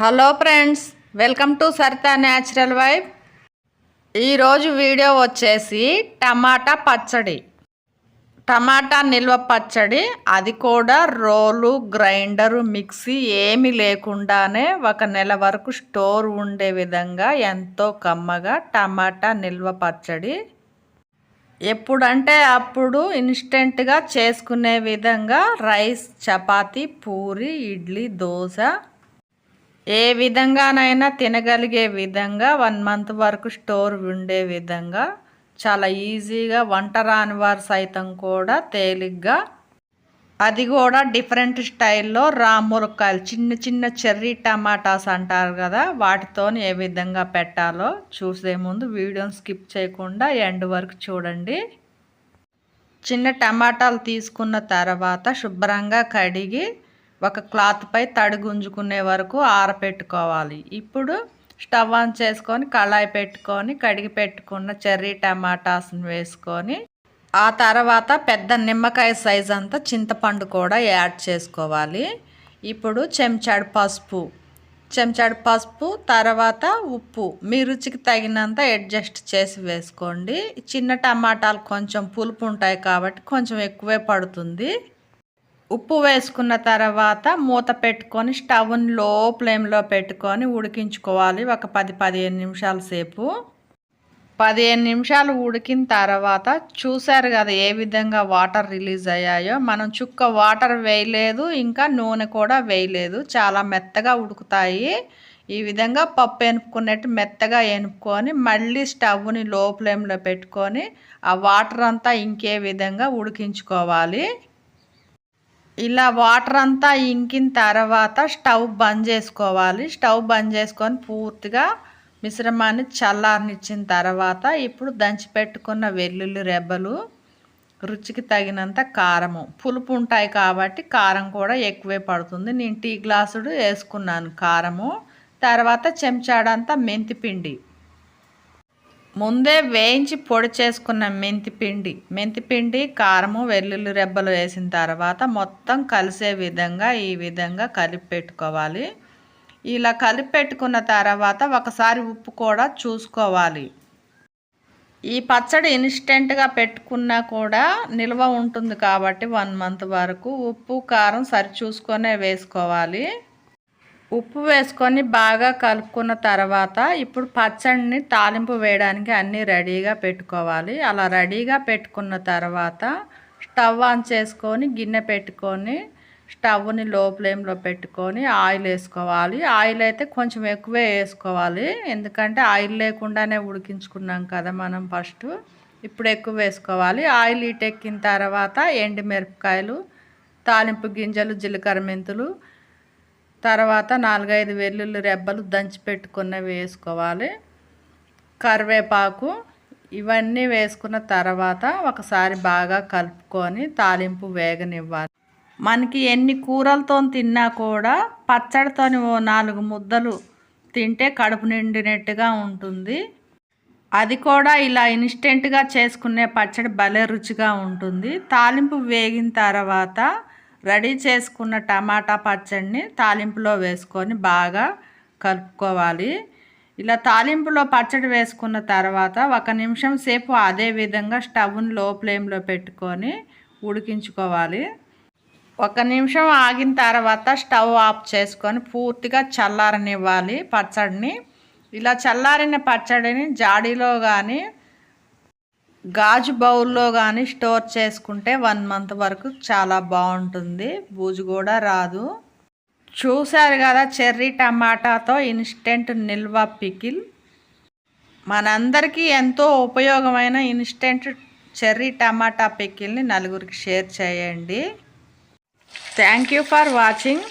Hello friends welcome to Saritha natural vibe. ఈరోజు video వచ్చేసి టమాటా పచ్చడి. టమాటా నిల్వ పచ్చడి అది కూడా రోలు గ్రైండరు మిక్సీ ఏమి లేకుండానే ఒక నెల వరకు స్టోర్ ఉండే విధంగా ఎంతో కమ్మగా టమాటా నిల్వ పచ్చడి. ఎప్పుడంటే అప్పుడు ఇన్స్టెంట్గా చేసుకునే విధంగా రైస్ చపాతి పూరి ఇడ్లీ దోశ ఏ విధంగానైనా తినగలిగే విధంగా వన్ మంత్ వరకు స్టోర్ ఉండే విధంగా చాలా ఈజీగా వంట రాని వారు సైతం కూడా తేలిగ్గా అది కూడా డిఫరెంట్ స్టైల్లో రాములకాయలు చిన్న చిన్న చెర్రీ టమాటాస్ అంటారు కదా వాటితో ఏ విధంగా పెట్టాలో చూసే ముందు వీడియోని స్కిప్ చేయకుండా ఎండ్ వరకు చూడండి. చిన్న టమాటాలు తీసుకున్న తర్వాత శుభ్రంగా కడిగి ఒక క్లాత్పై తడి గుంజుకునే వరకు ఆరపెట్టుకోవాలి. ఇప్పుడు స్టవ్ ఆన్ చేసుకొని కళాయి పెట్టుకొని కడిగి పెట్టుకున్న చెర్రీ టమాటాస్ని వేసుకొని ఆ తర్వాత పెద్ద నిమ్మకాయ సైజ్ అంతా చింతపండు కూడా యాడ్ చేసుకోవాలి. ఇప్పుడు చెంచాడు పసుపు. చెంచాడు పసుపు తర్వాత ఉప్పు. మీ రుచికి తగినంత అడ్జస్ట్ చేసి వేసుకోండి. చిన్న టమాటాలు కొంచెం పులుపు ఉంటాయి కాబట్టి కొంచెం ఎక్కువే పడుతుంది. ఉప్పు వేసుకున్న తర్వాత మూత పెట్టుకొని స్టవ్ని లో ఫ్లేమ్లో పెట్టుకొని ఉడికించుకోవాలి ఒక పది పదిహేను నిమిషాల సేపు. పదిహేను నిమిషాలు ఉడికిన తర్వాత చూశారు కదా ఏ విధంగా వాటర్ రిలీజ్ అయ్యాయో? మనం చుక్క వాటర్ వేయలేదు ఇంకా నూనె కూడా వేయలేదు. చాలా మెత్తగా ఉడుకుతాయి. ఈ విధంగా పప్పు ఎనుపుకున్నట్టు మెత్తగా ఎనుపుకొని మళ్ళీ స్టవ్ని లో ఫ్లేమ్లో పెట్టుకొని ఆ వాటర్ అంతా ఇంకే విధంగా ఉడికించుకోవాలి. ఇలా వాటర్ అంతా ఇంకిన తర్వాత స్టవ్ బంద్ చేసుకోవాలి. స్టవ్ బంద్ చేసుకొని పూర్తిగా మిశ్రమాన్ని చల్లారనిచ్చిన తర్వాత ఇప్పుడు దంచి పెట్టుకున్న వెల్లుల్లి రెబ్బలు రుచికి తగినంత కారము. పులుపు ఉంటాయి కాబట్టి కారం కూడా ఎక్కువే పడుతుంది. నేను టీ గ్లాసుడు వేసుకున్నాను కారము. తర్వాత చెంచాడంతా మెంతిపిండి. ముందే వేయించి పొడి చేసుకున్న మెంతిపిండి మెంతిపిండి కారము వెల్లుల్లి రెబ్బలు వేసిన తర్వాత మొత్తం కలిసే విధంగా ఈ విధంగా కలిపి పెట్టుకోవాలి. ఇలా కలిపి పెట్టుకున్న తర్వాత ఒకసారి ఉప్పు కూడా చూసుకోవాలి. ఈ పచ్చడి ఇన్స్టెంట్గా పెట్టుకున్నా కూడా నిల్వ ఉంటుంది కాబట్టి వన్ మంత్ వరకు ఉప్పు కారం సరి చూసుకొనే వేసుకోవాలి. ఉప్పు వేసుకొని బాగా కలుపుకున్న తర్వాత ఇప్పుడు పచ్చడిని తాలింపు వేయడానికి అన్నీ రెడీగా పెట్టుకోవాలి. అలా రెడీగా పెట్టుకున్న తర్వాత స్టవ్ ఆన్ చేసుకొని గిన్నె పెట్టుకొని స్టవ్ని లో ఫ్లేమ్లో పెట్టుకొని ఆయిల్ వేసుకోవాలి. ఆయిల్ అయితే కొంచెం ఎక్కువే వేసుకోవాలి. ఎందుకంటే ఆయిల్ లేకుండానే ఉడికించుకున్నాం కదా మనం ఫస్ట్. ఇప్పుడు ఎక్కువ వేసుకోవాలి. ఆయిల్ ఇటెక్కిన తర్వాత ఎండి మిరపకాయలు తాలింపు గింజలు జీలకర్ర మెంతులు తర్వాత నాలుగైదు వెల్లుల్లి రెబ్బలు దంచి పెట్టుకున్నవి వేసుకోవాలి. కరివేపాకు ఇవన్నీ వేసుకున్న తర్వాత ఒకసారి బాగా కలుపుకొని తాలింపు వేగనివ్వాలి. మనకి ఎన్ని కూరలతో తిన్నా కూడా పచ్చడితో ఓ నాలుగు ముద్దలు తింటే కడుపు నిండినట్టుగా ఉంటుంది. అది కూడా ఇలా ఇన్స్టెంట్గా చేసుకునే పచ్చడి భలే రుచిగా ఉంటుంది. తాలింపు వేగిన తర్వాత రెడీ చేసుకున్న టమాటా పచ్చడిని తాలింపులో వేసుకొని బాగా కలుపుకోవాలి. ఇలా తాలింపులో పచ్చడి వేసుకున్న తర్వాత ఒక నిమిషం సేపు అదే విధంగా స్టవ్ని లో ఫ్లేమ్లో పెట్టుకొని ఉడికించుకోవాలి. ఒక నిమిషం ఆగిన తర్వాత స్టవ్ ఆఫ్ చేసుకొని పూర్తిగా చల్లారనివ్వాలి పచ్చడిని. ఇలా చల్లారిన పచ్చడిని జాడీలో కానీ గాజు బౌల్లో కానీ స్టోర్ చేసుకుంటే వన్ మంత్ వరకు చాలా బాగుంటుంది. బూజు కూడా రాదు. చూశారు కదా చెర్రీ టమాటాతో ఇన్స్టెంట్ నిల్వ పికిల్. మనందరికీ ఎంతో ఉపయోగమైన ఇన్స్టెంట్ చెర్రీ టమాటా పికిల్ని నలుగురికి షేర్ చేయండి. Thank you for watching.